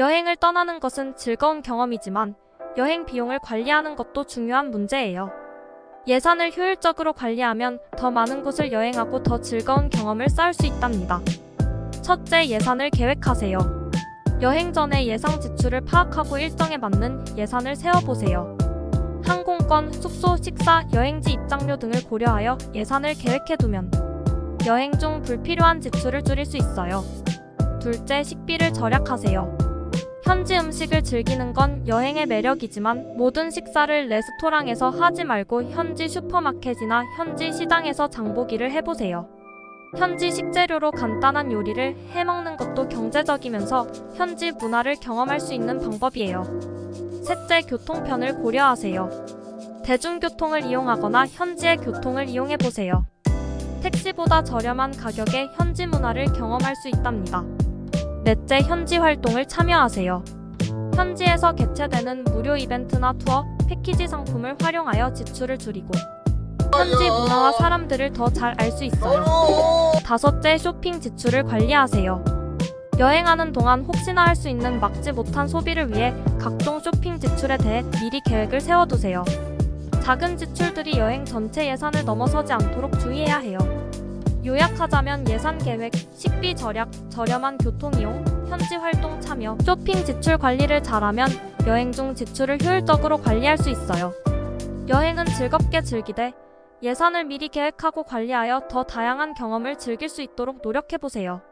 여행을 떠나는 것은 즐거운 경험이지만 여행 비용을 관리하는 것도 중요한 문제예요. 예산을 효율적으로 관리하면 더 많은 곳을 여행하고 더 즐거운 경험을 쌓을 수 있답니다. 첫째, 예산을 계획하세요. 여행 전에 예상 지출을 파악하고 일정에 맞는 예산을 세워보세요. 항공권, 숙소, 식사, 여행지 입장료 등을 고려하여 예산을 계획해두면 여행 중 불필요한 지출을 줄일 수 있어요. 둘째, 식비를 절약하세요. 현지 음식을 즐기는 건 여행의 매력이지만 모든 식사를 레스토랑에서 하지 말고 현지 슈퍼마켓이나 현지 시장에서 장보기를 해보세요. 현지 식재료로 간단한 요리를 해 먹는 것도 경제적이면서 현지 문화를 경험할 수 있는 방법이에요. 셋째, 교통편을 고려하세요. 대중교통을 이용하거나 현지의 교통을 이용해 보세요. 택시보다 저렴한 가격에 현지 문화를 경험할 수 있답니다. 넷째, 현지 활동을 참여하세요. 현지에서 개최되는 무료 이벤트나 투어, 패키지 상품을 활용하여 지출을 줄이고 현지 문화와 사람들을 더 잘 알 수 있어요. 다섯째, 쇼핑 지출을 관리하세요. 여행하는 동안 혹시나 할 수 있는 막지 못한 소비를 위해 각종 쇼핑 지출에 대해 미리 계획을 세워두세요. 작은 지출들이 여행 전체 예산을 넘어서지 않도록 주의해야 해요. 요약하자면 예산 계획, 식비 절약, 저렴한 교통 이용, 현지 활동 참여, 쇼핑 지출 관리를 잘하면 여행 중 지출을 효율적으로 관리할 수 있어요. 여행은 즐겁게 즐기되 예산을 미리 계획하고 관리하여 더 다양한 경험을 즐길 수 있도록 노력해보세요.